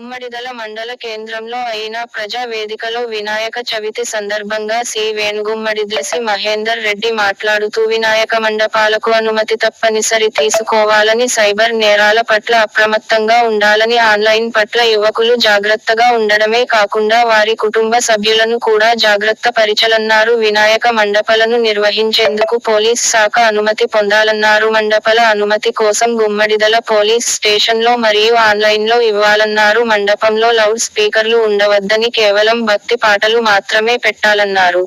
గుమ్మడిదల మండల కేంద్రంలో అయిన ప్రజా వేదికలో వినాయక చవితి సందర్భంగా సి. వేణుగుమ్మడిద్లసి మహేందర్ రెడ్డి మాట్లాడుతూ వినాయక మండపాలకు అనుమతి తప్పనిసరి తీసుకోవాలని సైబర్ నేరాల పట్ల అప్రమత్తంగా ఉండాలని ఆన్లైన్ పట్ల యువకులు జాగ్రత్తగా ఉండడమే కాకుండా వారి కుటుంబ సభ్యులను కూడా జాగ్రత్త పరిచలన్నారు. వినాయక మండపాలను నిర్వహించేందుకు పోలీస్ శాఖ అనుమతి పొందాలన్నారు. మండపాల అనుమతి కోసం గుమ్మడిదల పోలీస్ స్టేషన్లో మరియు ఆన్లైన్లో ఇవ్వాలన్నారు. మండపంలో లౌడ్ స్పీకర్లు ఉండవద్దని కేవలం భక్తి పాటలు మాత్రమే పెట్టాలన్నారు.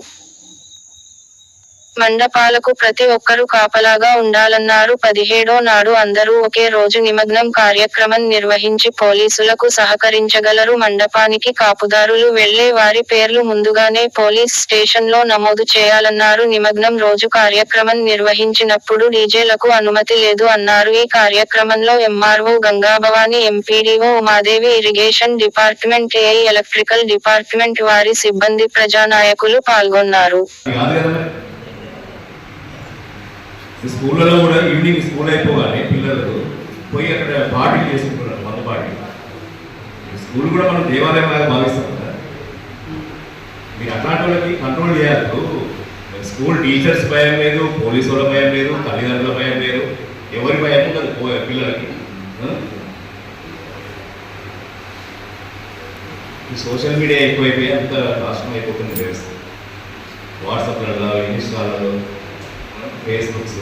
మండపాలకు ప్రతి ఒక్కరూ కాపలాగా ఉండాలన్నారు. పదిహేడో నాడు అందరూ ఒకే రోజు నిమగ్నం కార్యక్రమం నిర్వహించి పోలీసులకు సహకరించగలరు. మండపానికి కాపుదారులు వెళ్ళే వారి పేర్లు ముందుగానే పోలీస్ స్టేషన్లో నమోదు చేయాలన్నారు. నిమగ్నం రోజు కార్యక్రమం నిర్వహించినప్పుడు డీజేలకు అనుమతి లేదు అన్నారు. ఈ కార్యక్రమంలో MRO Gangabhavani MPDO Umadevi irrigation department AI electrical department వారి సిబ్బంది ప్రజానాయకులు పాల్గొన్నారు. స్కూళ్ళలో కూడా ఈవినింగ్ స్కూల్ అయిపోగానే పిల్లలు పోయి అక్కడ పార్టీలు చేసుకుంటున్నారు మంద పార్టీ. స్కూల్ కూడా మనం దేవాలయం లాగా భావిస్తాం కదా. మీరు అట్లాంటి వాళ్ళకి కంట్రోల్ చేయాలి. స్కూల్ టీచర్స్ భయం లేదు పోలీసు వాళ్ళ భయం లేదు తల్లిదండ్రుల భయం లేదు. ఎవరి భయం ఉండదు పోయారు పిల్లలకి. సోషల్ మీడియా ఎక్కువైపోయి అంత నాశనం అయిపోతుంది. వ్యవస్థ వాట్సాప్లలో ఇన్స్టాలలో ఫేస్బుక్స్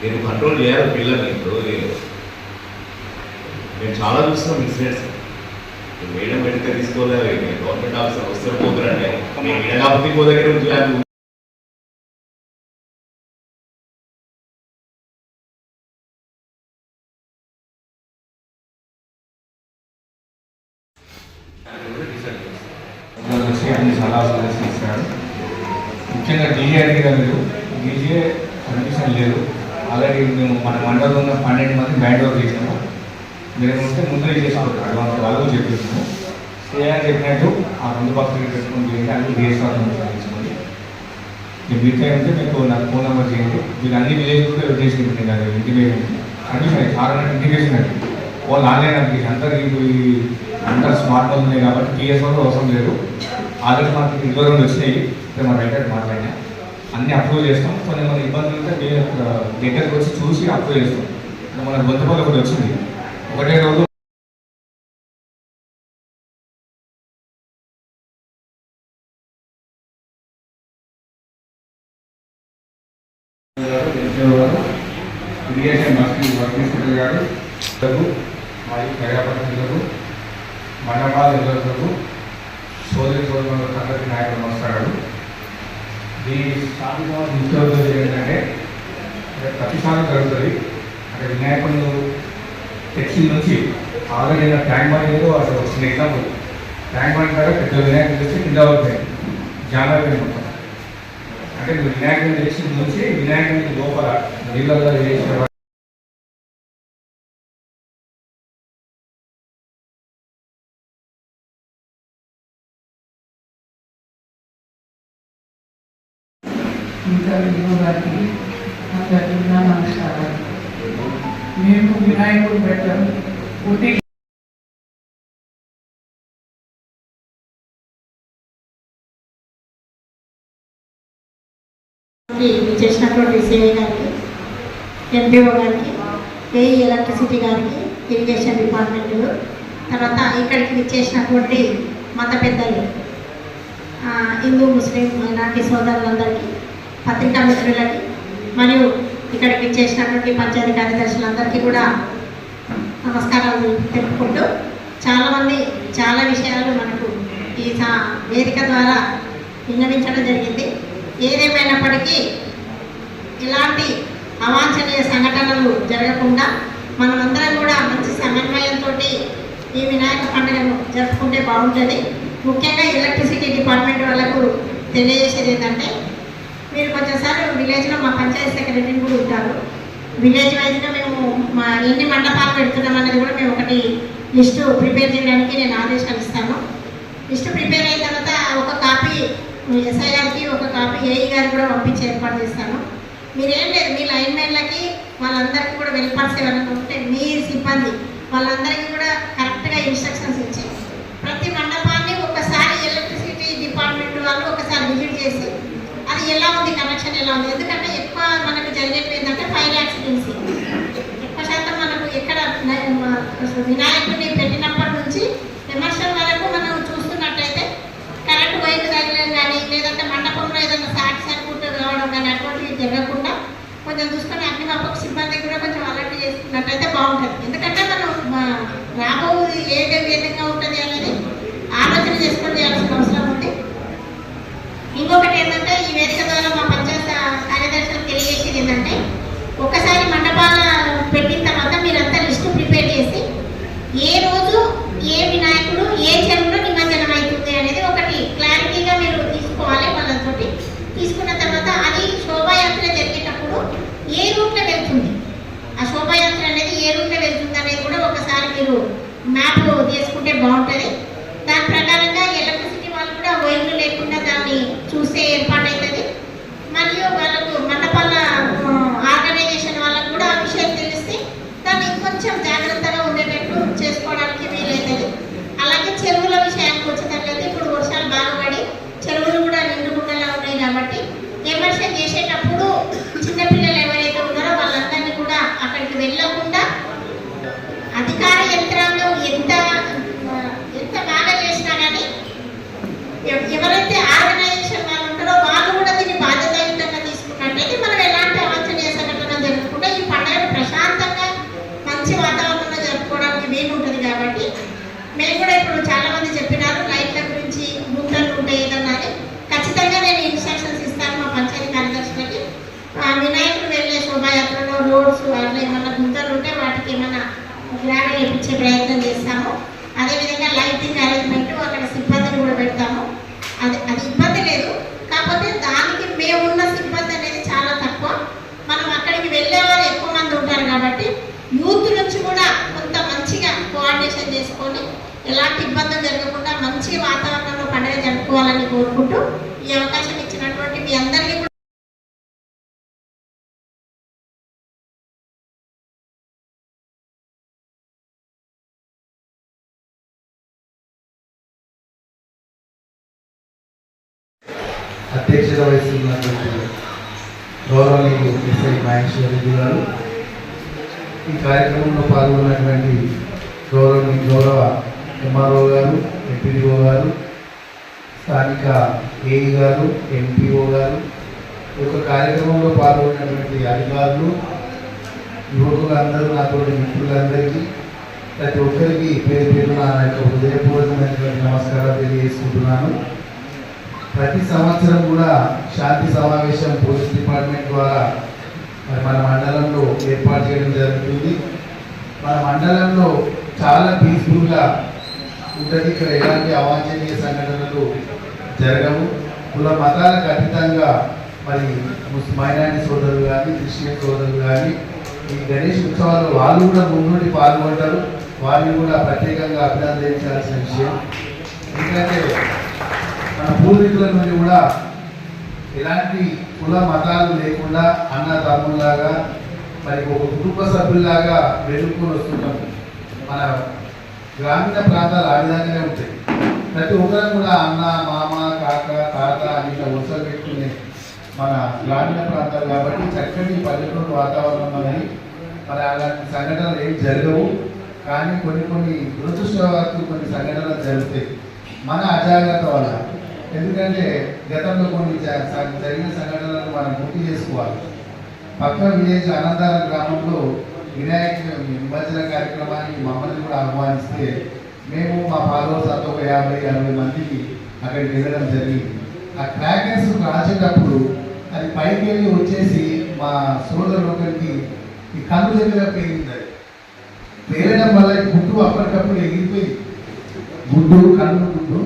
నేను కంట్రోల్ చేయాలి పిల్లల్ని ఇప్పుడు నేను చాలా చూస్తున్నాం ఇన్సిడెంట్స్ మేడం పెడితే తీసుకోలేదు గవర్నమెంట్ ఆఫీసర్ వస్తే పోతారంటే. కాబట్టి ఇంకో దగ్గర ఇస్తారు ముఖ్యంగా డీజే అడిగారు మీరు డీజే పర్మిషన్ లేదు ఆల్రెడీ మేము మన మండలంలో ఉన్న పన్నెండు మంది బ్యాండ్ వర్క్ చేసాము మీరు ఉంటే ముందే చేసుకోవచ్చు అడ్వాన్స్ వాళ్ళకు చెప్పేసాము చేయాలని చెప్పినట్టు ఆ రెండు బాక్సులు పెట్టుకుని చేయండి అన్ని డిఎస్ఆర్ తీసుకోండి మీరు మిగతా ఉంటే మీకు నాకు ఫోన్ నెంబర్ చేయండి. మీరు అన్ని విలేజ్ కూడా చేసింది కాదు ఇంటిమేషన్ పర్మిషన్ చాలా ఇంటిమేషన్ అది వాళ్ళు ఆన్లైన్ అప్లికేషన్ అందరు ఇప్పుడు ఈ అందరు స్మార్ట్ ఫోన్ ఉన్నాయి కాబట్టి టీఎస్ వల్ల అవసరం లేదు. ఆల్రెడీ మనకి ఇరవై రెండు వచ్చినాయి. ఇప్పుడు మన రైటర్ మాట్లాడినా. అన్ని అప్రూవ్ చేస్తాం. కొన్ని మన ఇబ్బందులు ఉంటే దగ్గరకు వచ్చి చూసి అప్రూవ్ చేస్తాం. మన బొంతపల్లి ఒకటి వచ్చింది. ఒకటే రోజు ఇరిగేషన్ మంత్రి వర్గేశ్వర గారు లకు మరియు ప్రజాప్రతినిధులకు మండపాల నిర్వాహకులకు సోదరి సోదరులకు అందరికీ నాయకులు నమస్కారాలు ఈ స్థానిక ముఖ్య ఉద్దేశం ఏంటంటే అంటే ప్రతిసారి జరుగుతుంది. అంటే వినాయకుడు తెచ్చిన నుంచి ఆల్రెడీ నా ట్యాంక్ బండ్ ఏదో అసలు వచ్చిన ఎగ్జాంపుల్ ట్యాంక్ బండ్ ద్వారా పెద్ద వినాయకుడు తెచ్చి కింద అవుతాయి జాగ్రత్త మొత్తం. అంటే వినాయకుడు వినాయకుడిని తెచ్చిన నుంచి వినాయకుడికి లోపల నీళ్ళల్లో వేసిన చేసినటువంటి సిఐ గారికి ఎంపీఓ గారికి ఏఈ ఎలక్ట్రిసిటీ గారికి ఇరిగేషన్ డిపార్ట్మెంట్ తర్వాత ఇక్కడికి చేసినటువంటి మత పెద్దలు హిందూ ముస్లిం మైనార్టీ సోదరులందరికీ పత్రికా మిత్రులకి మరియు ఇక్కడికి చేసినటువంటి పంచాయతీ కార్యదర్శులందరికీ కూడా నమస్కారాలు తెలుపుకుంటూ చాలామంది చాలా విషయాలు మనకు ఈ సా- వేదిక ద్వారా విన్నవించడం జరిగింది. ఏదేమైనప్పటికీ ఇలాంటి అవాంఛనీయ సంఘటనలు జరగకుండా మనమందరం కూడా మంచి సమన్వయంతో ఈ వినాయక పండుగను జరుపుకుంటే బాగుంటుంది. ముఖ్యంగా ఎలక్ట్రిసిటీ డిపార్ట్మెంట్ వాళ్ళకు తెలియజేసేది ఏంటంటే మీరు కొంచెంసార్లు విలేజ్లో మా పంచాయతీ సెక్రటరీని కూడా ఉంటారు. విలేజ్ వైజ్గా మేము మా ఎన్ని మండపాలు పెడుతున్నాం అనేది కూడా మేము ఒకటి లిస్టు ప్రిపేర్ చేయడానికి నేను ఆదేశాలు ఇస్తాను. లిస్టు ప్రిపేర్ అయిన తర్వాత ఒక కాపీ ఎస్ఐ గారికి ఒక కాపీ ఏఈ గారికి కూడా పంపించి ఏర్పాటు చేస్తాను. మీరేం లేదు మీ లైన్మెన్లకి వాళ్ళందరికీ కూడా వెళ్ళిపాల్సి మీ సిబ్బంది వాళ్ళందరికీ కూడా కరెక్ట్గా ఇన్స్ట్రక్షన్స్ ఇచ్చి ప్రతి మండపాన్ని ఒకసారి ఎలక్ట్రిసిటీ డిపార్ట్మెంట్ వాళ్ళు ఒకసారి విజిట్ చేసి అది ఎలా ఉంది కనెక్షన్ ఎలా ఉంది? ఎందుకంటే ఎక్కువ మనకు జరిగేది ఏంటంటే ఫైర్ యాక్సిడెంట్స్. ఎక్కువ శాతం మనకు ఎక్కడ వినాయకుడిని పెట్టినప్పటి నుంచి విమర్శల వరకు మనం చూస్తున్నట్లయితే కరెంటు వైపు తగలడం కానీ లేదంటే మండపంలో ఏదైనా సాటి సరిపుట్టు రావడం కానీ అటువంటివి జరగకుండా కొంచెం చూసుకొని అగ్నిమాపక సిబ్బంది కూడా కొంచెం అలర్ట్ చేసుకున్నట్టయితే బాగుంటుంది. ఎందుకంటే మనం రాబో ఏ విధంగా ఉంటుంది అనేది ఆలోచన చేసుకొని చేయాల్సిన అవసరం ఉంది. ఇంకొకటి ఏంటంటే ఈ వేదిక ద్వారా మా పంచాయత్ కార్యదర్శులకు తెలియజేసేది ఏంటంటే ఒకసారి మండపాల పెట్టిన తర్వాత మీరంతా లిస్టు ప్రిపేర్ చేసి ఏ రోజు ఏ వినాయకుడు ఏ చెరువులో నిమజ్జనం అవుతుంది అనేది ఒకటి క్లారిటీగా మీరు తీసుకోవాలి వాళ్ళతోటి తీసుకున్న తర్వాత అది శోభాయాత్ర జరిగేటప్పుడు ఏ రూట్లో వెళ్తుంది ఆ శోభాయాత్ర అనేది ఏ రూట్లో వెళ్తుంది అనేది కూడా ఒకసారి మీరు మ్యాప్ తీసుకుంటే బాగుంటుంది దాని ప్రకారంగా ఎలక్ట్రిసిటీ వాళ్ళు కూడా వైర్లు లేకుండా దాన్ని చూసే ఏర్పాటు అవుతుంది మరియు వాళ్ళకు మండపాల ఆర్గనైజేషన్ వాళ్ళకు కూడా ఆ విషయం తెలిస్తే దాన్ని ఇంకొంచెం జాగ్రత్తగా ఉండేటట్టు చేసుకోవడానికి వీలవుతుంది అలాగే చెరువుల విషయానికి వచ్చేటట్లయితే ఇప్పుడు వర్షాలు బాగా పడి చెరువులు కూడా నిండుకుండలా ఉన్నాయి కాబట్టి ఎమర్షన్ చేసేటప్పుడు చిన్నపిల్లలు ఎవరైతే ఉన్నారో వాళ్ళందరినీ కూడా అక్కడికి వెళ్ళకుండా అధికార యంత్రాంగం ఎంత ఆ, ఎంత బాగా చేసినా కానీ ఎవ- ఎవరైతే ఆర్గనైజేషన్ వాళ్ళు ఉంటారో వాళ్ళు కూడా దీన్ని బాధ్యతాయుతంగా తీసుకున్నట్టయితే మనం ఎలాంటి అవాంఛనీయ సంఘటన జరగకుండా ఈ పండుగను ప్రశాంతంగా మంచి వాతావరణంలో జరుపుకోవడానికి వీలు ఉంటుంది కాబట్టి మేము కూడా ఇప్పుడు చాలా మంది చెప్పినారు లైట్ల గురించి గుంటలు ఉంటాయి ఏదన్నా అని. ఖచ్చితంగా నేను ఇన్స్ట్రక్షన్స్ ఇస్తాను మా పంచాయతీ కార్యదర్శులకి ఆ, వినాయకుడు వెళ్ళే శోభాయాత్రలో రోడ్స్ అట్లా ఏమన్నా గుంతలు ఉంటే వాటికి ఏమన్నా గ్రావెల్ వేయించే ప్రయత్నం చేస్తాము అదేవిధంగా లైటింగ్ అరేంజ్మెంట్ అక్కడ సిబ్బందిని కూడా పెడతాము అది అది ఇబ్బంది లేదు కాకపోతే దానికి మేమున్న సిబ్బంది అనేది చాలా తక్కువ మనం అక్కడికి వెళ్ళే వారు ఎక్కువ మంది ఉంటారు కాబట్టి యూత్ నుంచి కూడా కొంత మంచిగా కోఆర్డినేషన్ చేసుకొని ఎలాంటి ఇబ్బందులు జరగకుండా మంచి వాతావరణంలో పండుగ జరుపుకోవాలని కోరుకుంటూ ఈ అవకాశం ఇచ్చినటువంటి మీ అందరికీ కూడా అధ్యక్షత వహిస్తున్నటువంటి గౌరవనీయులు ఎస్ఐ మహేశ్వర గారు. ఈ కార్యక్రమంలో పాల్గొన్నటువంటి గౌరవ గౌరవ ఎంఆర్ఓ గారు ఎంపీడీఓ గారు స్థానిక ఏఈ గారు ఎంపీఓ గారు ఈ యొక్క కార్యక్రమంలో పాల్గొన్నటువంటి అధికారులు యువకులు అందరూ నాతోటి మిత్రులందరికీ ప్రతి ఒక్కరికి పేరు పేరు నా యొక్క హృదయపూర్వకమైనటువంటి నమస్కారాలు తెలియజేసుకుంటున్నాను. ప్రతి సంవత్సరం కూడా శాంతి సమావేశం పోలీస్ డిపార్ట్మెంట్ ద్వారా మరి మన మండలంలో ఏర్పాటు చేయడం జరుగుతుంది. మన మండలంలో చాలా పీస్ఫుల్గా ఉంటుంది. ఇక్కడ ఎలాంటి అవాంఛనీయ సంఘటనలు జరగవు కుల మతాలకు అతీతంగా మరి ముస్ మైనారిటీ సోదరులు కానీ క్రిస్టియన్ సోదరులు కానీ ఈ గణేష్ ఉత్సవాలు వాళ్ళు కూడా ముందుండి పాల్గొంటారు. వారిని కూడా ప్రత్యేకంగా అభినందించాల్సిన విషయం. ఎందుకంటే మన పూర్వీకుల నుండి కూడా ఎలాంటి కుల మతాలు లేకుండా అన్న తమ్ముళ్ళలాగా మరి ఒక కుటుంబ సభ్యుల్లాగా వెలుగుకొని వస్తుంటాం. మన గ్రామీణ ప్రాంతాలు ఆ విధంగానే ఉంటాయి. ప్రతి ఒక్కరు కూడా అన్న మామ కాక తాత అని ఇట్లా వరుసలు పెట్టుకునే మన గ్రామీణ ప్రాంతాలు కాబట్టి చక్కని పల్లెటూరు వాతావరణం అనేది మరి అలాంటి సంఘటనలు ఏం జరగవు. కానీ కొన్ని కొన్ని దురదృష్టవశాత్తు కొన్ని సంఘటనలు జరుగుతాయి. మన అజాగ్రత్త వల్ల. ఎందుకంటే గతంలో కొన్ని జ- జరిగిన సంఘటనలను మనం గుర్తు చేసుకోవాలి. పక్క విలేజ్ అనంతరం గ్రామంలో వినాయక నిమజ్జన కార్యక్రమానికి మమ్మల్ని కూడా ఆహ్వానిస్తే మేము మా ఫాలోవర్స్ అంతా ఒక యాభై అరవై మందికి అక్కడికి వెళ్ళడం జరిగింది. ఆ క్రాకర్స్ రాసేటప్పుడు అది పైకి వెళ్ళి వచ్చేసి మా సోదరులు ఒకరికి ఈ కన్ను దగ్గర పేరింది అది. పేరడం వల్ల గుడ్డు అప్పటికప్పుడు ఎగిరిపోయింది. గుడ్డు కన్ను గుడ్డు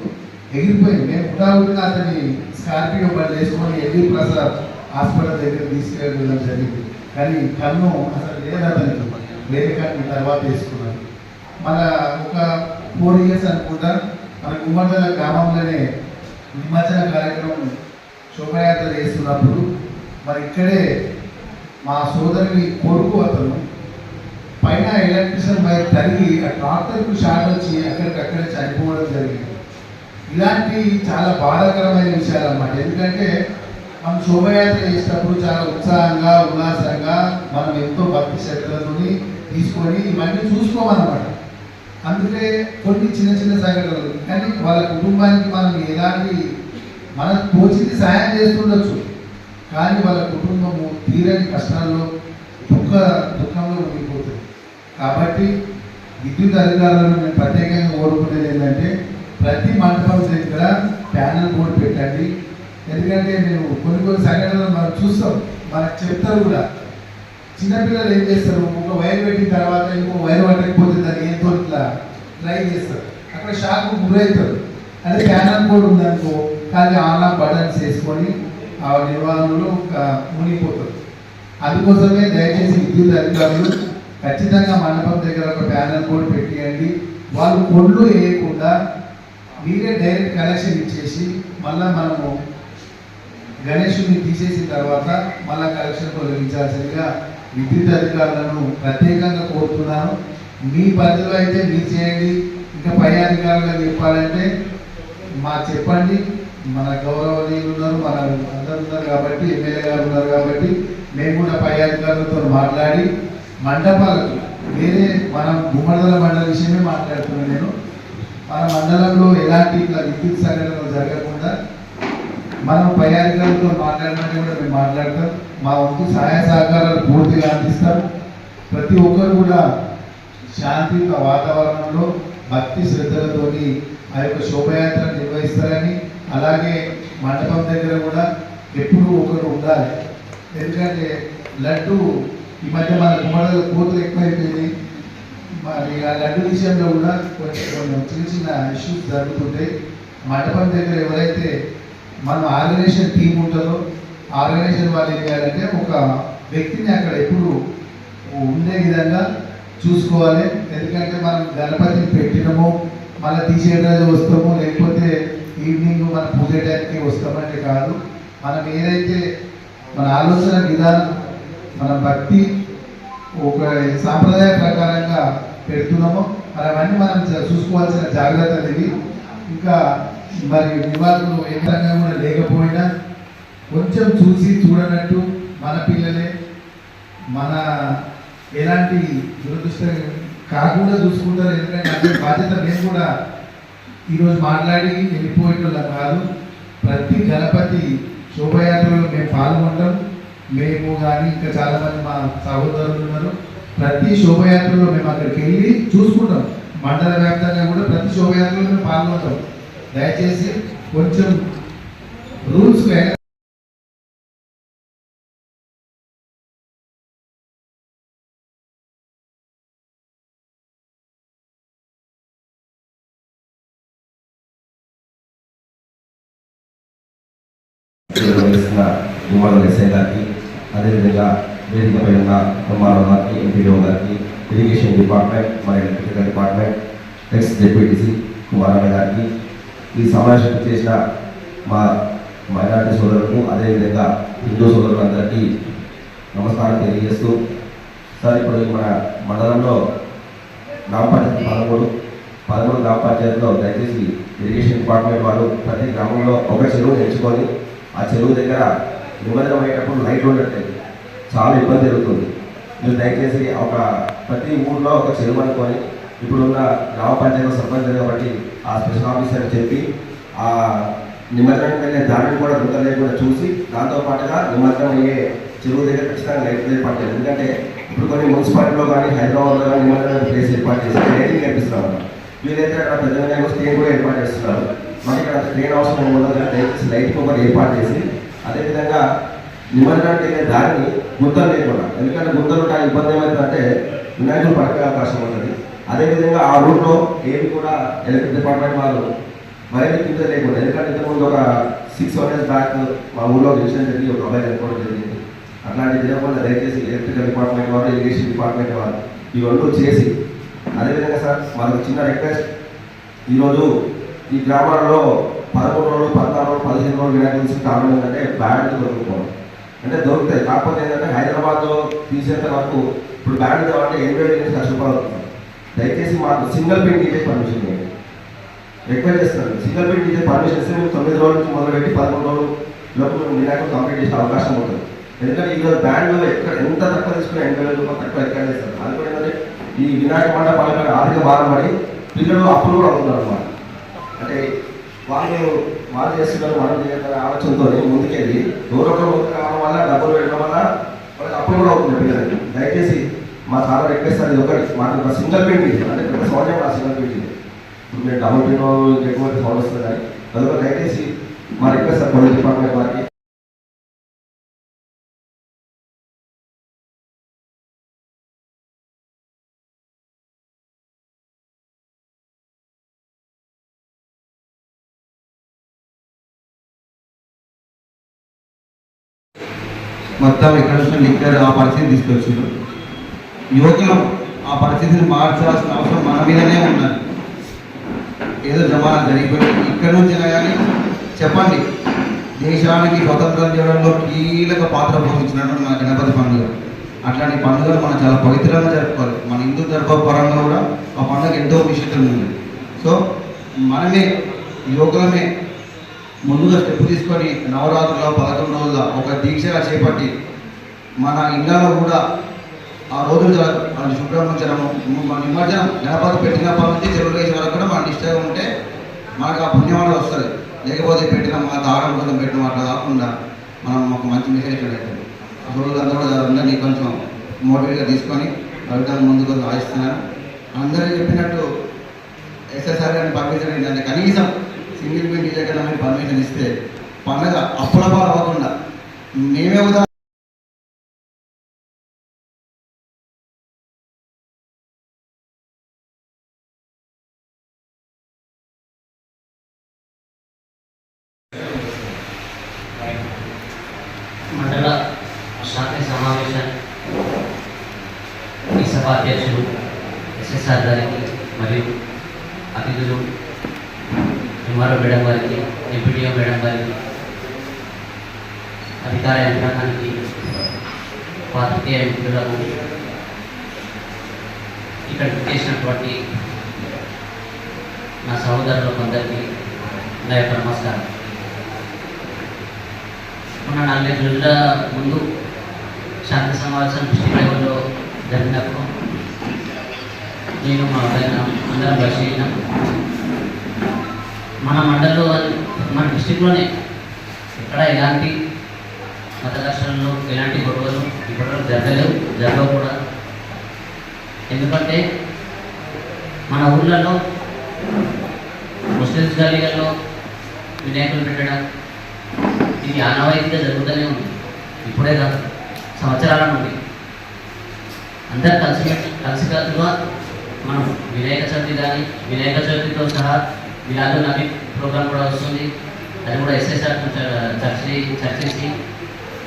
ఎగిరిపోయింది. మేము ఉదాహరణ అతని స్కార్పియో బండి వేసుకొని ఎల్లి ప్రసాద్ హాస్పిటల్ దగ్గర తీసుకెళ్ళడం జరిగింది. కానీ కన్ను అసలు లేదు అతనికి వేరే కన్ను తర్వాత వేసుకున్నాను. మన ఒక ఫోర్ ఇయర్స్ అనుకుంటా మన గుమ్మడిల గ్రామంలోనే నిమజ్జన కార్యక్రమం శోభయాత్ర చేస్తున్నప్పుడు మరి ఇక్కడే మా సోదరుని కొడుకు అతను పైన ఎలక్ట్రిషియన్ వైర్ తరిగి ఆ ట్రాక్టర్కు షార్ట్ వచ్చి అక్కడికక్కడే చనిపోవడం జరిగింది. ఇలాంటి చాలా బాధాకరమైన విషయాలు అన్నమాట ఎందుకంటే మనం శోభయాత్ర చేసినప్పుడు చాలా ఉత్సాహంగా ఉల్లాసంగా మనం ఎంతో భక్తి శ్రద్ధలతో తీసుకొని ఇవన్నీ చూసుకోమన్నమాట. అందుకే కొన్ని చిన్న చిన్న సంఘటనలు. కానీ వాళ్ళ కుటుంబానికి మనం ఎలాంటి మనకు తోచింది సహాయం చేస్తుండొచ్చు. కానీ వాళ్ళ కుటుంబము తీరని కష్టాల్లో దుఃఖ దుఃఖంలో ఉండిపోతుంది. కాబట్టి విద్యుత్ అధికారులను నేను ప్రత్యేకంగా కోరుకునేది ఏంటంటే ప్రతి మండపం దగ్గర ప్యానల్ బోర్డు పెట్టండి. ఎందుకంటే నేను కొన్ని కొన్ని సంఘటనలు మనం చూస్తాం. మనకు చెప్తారు కూడా. చిన్నపిల్లలు ఏం చేస్తారు? ఒక వైర్ పెట్టిన తర్వాత ఇంకో వైర్ పట్టకపోతే దాన్ని ఏంతో ఇట్లా ట్రై చేస్తారు. అక్కడ షాక్ గురవుతారు అదే క్యానల్ బోర్డు ఉందనుకో కానీ ఆన్ బటన్స్ వేసుకొని ఆ నిర్వహణలో మునిగిపోతుంది మునిగిపోతారు. అందుకోసమే దయచేసి విద్యుత్ అధికారులు ఖచ్చితంగా మండపం దగ్గర ఒక ప్యానల్ బోర్డు పెట్టియండి. వాళ్ళు కొండ్లు వేయకుండా మీరే డైరెక్ట్ కనెక్షన్ ఇచ్చేసి మళ్ళీ మనము గణేషుని తీసేసిన తర్వాత మళ్ళీ కలెక్షన్ తొలగించాల్సిందిగా విద్యుత్ అధికారులను ప్రత్యేకంగా కోరుతున్నాను. మీ పరిధిలో అయితే మీ చేయండి. ఇంకా పై అధికారులకు చెప్పాలంటే మా చెప్పండి. మన గౌరవనీయులు ఉన్నారు మన అందరు ఉన్నారు కాబట్టి ఎమ్మెల్యే గారు ఉన్నారు కాబట్టి మేము కూడా పై అధికారులతో మాట్లాడి మండపాలకు వేరే మనం గుమ్మడదల మండల విషయమే మాట్లాడుతున్నాను నేను. మన మండలంలో ఎలాంటి ఇట్లా విద్యుత్ సంఘటనలు జరగకుండా మనం పై అధికారులతో మాట్లాడమంటే కూడా మేము మాట్లాడతాం. మా వంతు సహాయ సహకారాలు పూర్తిగా అందిస్తాం. ప్రతి ఒక్కరు కూడా శాంతియుత వాతావరణంలో భక్తి శ్రద్ధలతోని ఆ యొక్క శోభయాత్ర నిర్వహిస్తారని అలాగే మండపం దగ్గర కూడా ఎప్పుడూ ఒకరు ఉండాలి. ఎందుకంటే లడ్డు ఈ మధ్య మన కుమారుల కోతలు ఎక్కువైపోయింది. మరి ఆ లడ్డు విషయంలో కూడా కొంచెం చిన్న చిన్న ఇష్యూస్ జరుగుతుంటాయి. మండపం దగ్గర ఎవరైతే మన ఆర్గనైజేషన్ టీం ఉంటుందో ఆర్గనైజేషన్ వాళ్ళు ఏం చేయాలంటే ఒక వ్యక్తిని అక్కడ ఎప్పుడు ఉండే విధంగా చూసుకోవాలి. ఎందుకంటే మనం గణపతిని పెట్టినము మళ్ళీ తీసేయడానికి వస్తాము లేకపోతే ఈవినింగ్ మన పూజ టైంకి వస్తామంటే కాదు. మనం ఏదైతే మన ఆలోచన విధానం మన భక్తి ఒక సాంప్రదాయ ప్రకారంగా పెడుతున్నామో మరి అవన్నీ మనం చూసుకోవాల్సిన జాగ్రత్తలు ఇవి. ఇంకా మరి నివారణలు ఎంతగా కూడా లేకపోయినా కొంచెం చూసి చూడనట్టు మన పిల్లలే మన ఎలాంటి దురదృష్టం కాకుండా చూసుకుంటారు. ఎందుకంటే అదే బాధ్యత మేము కూడా ఈరోజు మాట్లాడి వెళ్ళిపోయేటోళ్ళం కాదు. ప్రతి గణపతి శోభయాత్రలో మేము పాల్గొంటాం. మేము కానీ ఇంకా చాలామంది మా సహోదరులు ఉన్నారు. ప్రతి శోభయాత్రలో మేము అక్కడికి వెళ్ళి చూసుకుంటాం. మండల వ్యాప్తంగా కూడా ప్రతి శోభయాత్రలో మేము పాల్గొంటాం. దయచేసి కొంచెం రూల్స్ నిర్వహిస్తున్న విమానం ఎస్ఐ గారికి అదేవిధంగా వేదికపై ఉన్న ఎంఆర్ఓ గారికి ఎంపీడీఓ గారికి ఇరిగేషన్ డిపార్ట్మెంట్ మరి ఎలక్ట్రికల్ డిపార్ట్మెంట్ ఎక్స్ డిప్యూటీసీ కుమారన్న గారికి ఈ సమావేశం చేసిన మా మైనార్టీ సోదరులకు అదేవిధంగా హిందూ సోదరులందరికీ నమస్కారం తెలియజేస్తూ సార్ ఇప్పుడు మన మండలంలో గ్రామ పంచాయతీ పదమూడు పదమూడు గ్రామ పంచాయతీలో దయచేసి ఇరిగేషన్ డిపార్ట్మెంట్ వాళ్ళు ప్రతి గ్రామంలో ఒక చెరువు ఎంచుకొని ఆ చెరువు దగ్గర నిమజ్జనం అయ్యేటప్పుడు లైట్లు ఉండట్లేదు. చాలా ఇబ్బంది జరుగుతుంది. మీరు దయచేసి ఒక ప్రతి ఊళ్ళో ఒక చెరువు అనుకొని ఇప్పుడున్న గ్రామ పంచాయతీ సర్పంచ్ కాబట్టి ఆ స్పెషల్ ఆఫీసర్ చెప్పి ఆ నిమజ్జనం వెళ్ళే దారిని కూడా గుర్త లేకుండా చూసి దాంతోపాటుగా నిమజ్జనం అయ్యే చెరువు దగ్గర ఖచ్చితంగా లైట్లు ఏర్పాటు చేయాలి. ఎందుకంటే ఇప్పుడు కొన్ని మున్సిపాలిటీలో కానీ హైదరాబాద్లో కానీ నిమజ్జనం ప్లేస్ ఏర్పాటు చేసి ట్రైనింగ్ కనిపిస్తున్నారు వీలైతే అక్కడ పెద్ద స్క్రీన్ కూడా ఏర్పాటు చేస్తున్నారు. మాకు ఇక్కడ స్క్రీన్ అవసరం ఉండదు కానీ లైట్ ఒకటి ఏర్పాటు చేసి అదేవిధంగా నిమజ్జనానికి వెళ్ళే దారిని గుర్తలు లేకుండా ఎందుకంటే గుర్తలు కానీ ఇబ్బంది ఏమవుతుందంటే వినాయకులు పడకే అవకాశం ఉంటుంది. అదేవిధంగా ఆ రూట్లో ఏమి కూడా ఎలక్ట్రిక్ డిపార్ట్మెంట్ వాళ్ళు మరింత కింద లేకుండా ఎందుకంటే ఇంతకుముందు ఒక సిక్స్ అవర్స్ బ్యాక్ మా ఊళ్ళో ఇన్సిడెంట్ జరిగి ఒక అబ్బాయి చనిపోవడం జరిగింది. అట్లాంటి జరగకుండా దయచేసి ఎలక్ట్రికల్ డిపార్ట్మెంట్ వారు ఇరిగేషన్ డిపార్ట్మెంట్ వారు ఈ రెండు చేసి అదేవిధంగా సార్ మనకు చిన్న రిక్వెస్ట్ ఈరోజు ఈ గ్రామాల్లో పదమూడు రోజులు పద్నాలుగు రోజులు పదిహేను రోజులు వినాయకులు కారణం ఏంటంటే బ్యాండ్ దొరుకుతాం అంటే దొరుకుతాయి. కాకపోతే ఏంటంటే హైదరాబాద్లో తీసేంత వరకు ఇప్పుడు బ్యాండ్ తేవాలంటే ఎనభై వేలు నుంచి దయచేసి మాకు సింగిల్ పెయింట్ ఇచ్చే పర్మిషన్ ఇవ్వండి. రిక్వెస్ట్ చేస్తాను సింగిల్ పెయింట్ డీజే పర్మిషన్ ఇస్తే మేము తొమ్మిది రోజుల నుంచి మొదలుపెట్టి పదకొండు రోజులు లోపు మేము కంప్లీట్ చేసే అవకాశం ఉంటుంది. ఎందుకంటే ఈరోజు బ్యాండ్లో ఎక్కడ ఎంత తక్కువ తీసుకున్నా ఎనభై వేల రూపాయలు తక్కువ ఎక్కడ చేస్తారు. అది కూడా ఏంటంటే ఈ వినాయక మండపాలపై ఆర్థిక భారం పడి పిల్లలు అప్పులు కూడా అవుతున్నారు అన్నమాట. అంటే వాళ్ళు వాళ్ళు చేస్తున్నారు మనం చేయాలనే ఆలోచనతో ముందుకెళ్ళి దూరం ముందుకు రావడం వల్ల డబ్బులు వెళ్ళడం వల్ల వాళ్ళకి అప్పులు కూడా అవుతుంది పిల్లలకి. దయచేసి మా చాలా రిక్వెస్ట్ అది ఒకటి. మాకు ఒక సింగిల్ పెయింట్ అంటే పెద్ద సౌండ్ ఏమో సింగిల్ పెయింట్ ఇప్పుడు మేము డబుల్ పెయింట్ ఎటువంటి సౌండ్ వస్తుంది కానీ అదొక దయచేసి మా రిక్వెస్ట్ సార్ పోలీస్ డిపార్ట్మెంట్ వారికి. మొత్తం ఎక్కడ నుంచి లిక్కర్ ఆ పరిస్థితి తీసుకొచ్చారు యువకులు ఆ పరిస్థితిని మార్చాల్సిన అవసరం మన మీదనే ఉన్నది. ఏదో జమానా జరిగిపోయింది. ఇక్కడ నుంచి కానీ చెప్పండి. దేశానికి స్వతంత్రం చేయడంలో కీలక పాత్ర పోషించినటువంటి మన గణపతి పండుగ. అట్లాంటి పండుగలు మనం చాలా పవిత్రంగా జరుపుకోవాలి. మన హిందూ ధర్మ పరంగా కూడా ఆ పండుగ ఎంతో విశిష్టం ఉంది. సో మనమే యువకులమే ముందుగా స్టెప్ తీసుకొని నవరాత్రుల పదకొండు రోజుల ఒక దీక్షగా చేపట్టి మన ఇళ్ళలో కూడా ఆ రోజులు చాలా మన మన నిమజ్జనం గణపతి పెట్టినప్పటి నుంచి చెరువులు వేసే వరకు కూడా మన నిష్టగా ఉంటే మనకు ఆ పుణ్యం అనేది వస్తుంది లేకపోతే పెట్టిన మా దారం కోసం పెట్టిన అట్లా కాకుండా మనం ఒక మంచి మెసేజ్ అవుతుంది రోజులందరూ కూడా అందరినీ కొంచెం మోటివేట్గా తీసుకొని ప్రభుత్వం ముందుకు ఆశిస్తున్నాను. అందరూ చెప్పినట్టు ఎస్ఎస్ఆర్ గారిని పర్మిషన్ ఏంటంటే కనీసం సింగిల్ విండ్ డీజే కన్నా పర్మిషన్ ఇస్తే పండగ అప్పుల పాలు అవ్వకుండా మేమే ఉదాహరణ మండల శాంతి సమావేశం ఈ సభాధ్యక్షులు ఎస్ఎస్ఆర్ గారికి మరియు అతిథులు ఎంఆర్ఓ మేడం గారికి ఎంపీడీఓ మేడం గారికి అధికార యంత్రాంగానికి పాత్రికేయ మిత్రులకు ఇక్కడికి చేసినటువంటి నా సహోదరులకు అందరికీ నా యొక్క నమస్కారం మొన్న నాలుగైదు రోజుల ముందు శాంతి సమావేశం డిస్టిక్ జరిగినప్పుడు నేను మా పైన అందరం పరిశీలినాం మన మండలంలో మన డిస్టిక్లోనే ఎక్కడ ఎలాంటి మత ఘర్షణలు ఎలాంటి గొడవలు ఇప్పటివరకు జరగలేవు జరగవు కూడా ఎందుకంటే మన ఊళ్ళలో ముస్లిం గలీలలో వినాయకులు పెట్టడం ఇది ఆనవాయితీగా జరుగుతూనే ఉంది. ఇప్పుడే కాదు సంవత్సరాల నుండి. అందరు కలిసి కలిసికట్టుగా మనం వినాయక చవితి కానీ వినాయక చవితితో సహా విలాదు నవి ప్రోగ్రాం కూడా వస్తుంది. అది కూడా ఎస్ఎస్ఆర్ చర్చి చర్చించి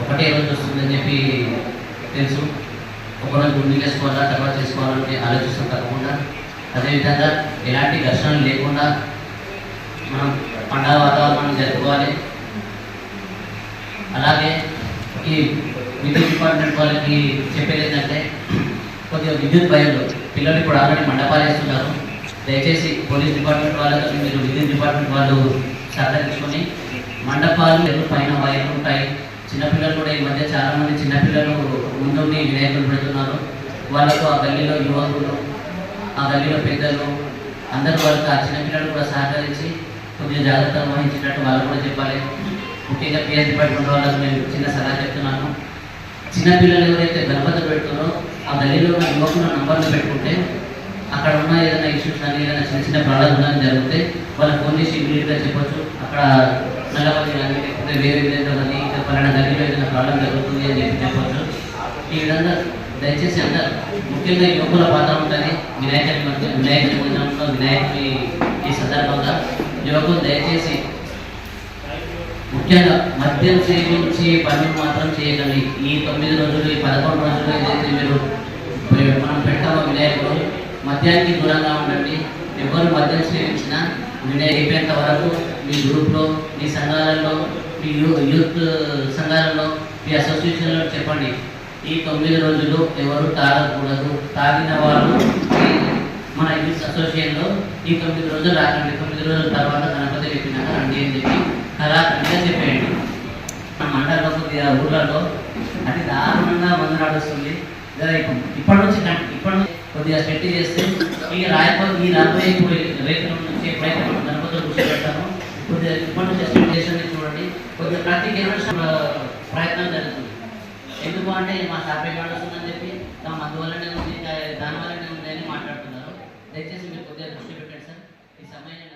ఒకటే రోజు వస్తుందని చెప్పి తెలుసు. ఒకరోజు ముందు చేసుకోవాలా తర్వాత చేసుకోవాలని ఆలోచిస్తాం తప్పకుండా. అదేవిధంగా ఎలాంటి ఘర్షణలు లేకుండా మనం పండగ వాతావరణాన్ని జరుపుకోవాలి. అలాగే ఈ విద్యుత్ డిపార్ట్మెంట్ వాళ్ళకి చెప్పేది ఏంటంటే కొద్దిగా విద్యుత్ భయంలో పిల్లలు ఇప్పుడు ఆల్రెడీ మండపాలు వేస్తున్నారు దయచేసి పోలీస్ డిపార్ట్మెంట్ వాళ్ళతో మీరు విద్యుత్ డిపార్ట్మెంట్ వాళ్ళు సహకరించుకొని మండపాలు పైన వైర్లు ఉంటాయి చిన్నపిల్లలు కూడా ఈ మధ్య చాలా మంది చిన్నపిల్లలు ముందుండి వినాయకులు పెడుతున్నారు. వాళ్ళకు ఆ గల్లీలో యువకులు ఆ గల్లీలో పెద్దలు అందరూ వాళ్ళకి ఆ చిన్నపిల్లలు కూడా సహకరించి కొద్దిగా జాగ్రత్తగా వహించినట్టు వాళ్ళు కూడా చెప్పాలి. ముఖ్యంగా పిఎస్ డిపార్ట్మెంట్ వాళ్ళకి నేను చిన్న సలహా చెప్తున్నాను. చిన్నపిల్లలు ఎవరైతే గణపతి పెడుతున్నారో ఆ గల్లీలో ఉన్న యువకుల నంబర్లు పెట్టుకుంటే అక్కడ ఉన్న ఏదైనా ఇష్యూస్ కానీ ఏదైనా చిన్న చిన్న ప్రాబ్లమ్స్ కానీ జరిగితే వాళ్ళకి ఫోన్ చేసి ఇమీడియట్గా చెప్పొచ్చు. అక్కడ నల్లబడి కానీ లేకపోతే వేరే విధంగా కానీ ఇంకా పలానా గల్లీలో ఏదైనా ప్రాబ్లం జరుగుతుంది అని చెప్పి చెప్పవచ్చు ఈ విధంగా దయచేసి అందరు ముఖ్యంగా యువకుల పాత్ర ఉంటుంది. వినాయకుడి మధ్య వినాయకుడి భోజనంలో వినాయకుడి ఈ సందర్భంగా యువకులు దయచేసి ముఖ్యంగా మద్యం సేవించి పనులు మాత్రం చేయకండి. ఈ తొమ్మిది రోజులు ఈ పదకొండు రోజులు ఏదైతే మీరు మనం పెడతామో వినాయకుడు మద్యానికి దూరంగా ఉండండి. ఎవరు మద్యం సేవించినా వినాయక అయిపోయేంత వరకు మీ గ్రూప్లో మీ సంఘాలలో మీ యూ యూత్ సంఘాలలో మీ అసోసియేషన్లో చెప్పండి. ఈ తొమ్మిది రోజులు ఎవరు తాగకూడదు తాగిన వాళ్ళు మన యూత్ అసోసియేషన్లో ఈ తొమ్మిది రోజులు రాకండి తొమ్మిది రోజుల తర్వాత గణపతి చెప్పినాక రండి అని చెప్పి కళాఖండిగా చెప్పేయండి. మన మండలంలో కొద్దిగా ఊర్లలో అతి దారుణంగా మందు నడుస్తుంది ఇప్పటి నుంచి ఇప్పటి నుంచి కొద్దిగా సెట్ చేస్తే ఈ రాయపో ఈ రాబోయే రైతుల రేపు నుంచి ఎప్పుడైతే మనం గణపతులు కూర్చోబెట్టామో కొద్దిగా ఇప్పటి నుంచి చూడండి. కొద్దిగా ప్రతి కిలోమీటర్ ప్రయత్నం జరుగుతుంది. ఎందుకు అంటే మా షాపింగ్ నడుస్తుందని చెప్పి తమ మందు వల్లనే ఉంది దాని వల్లనే ఉంది అని మాట్లాడుతున్నారు. దయచేసి మీరు కొద్దిగా దృష్టి పెట్టండి సార్. ఈ సమయం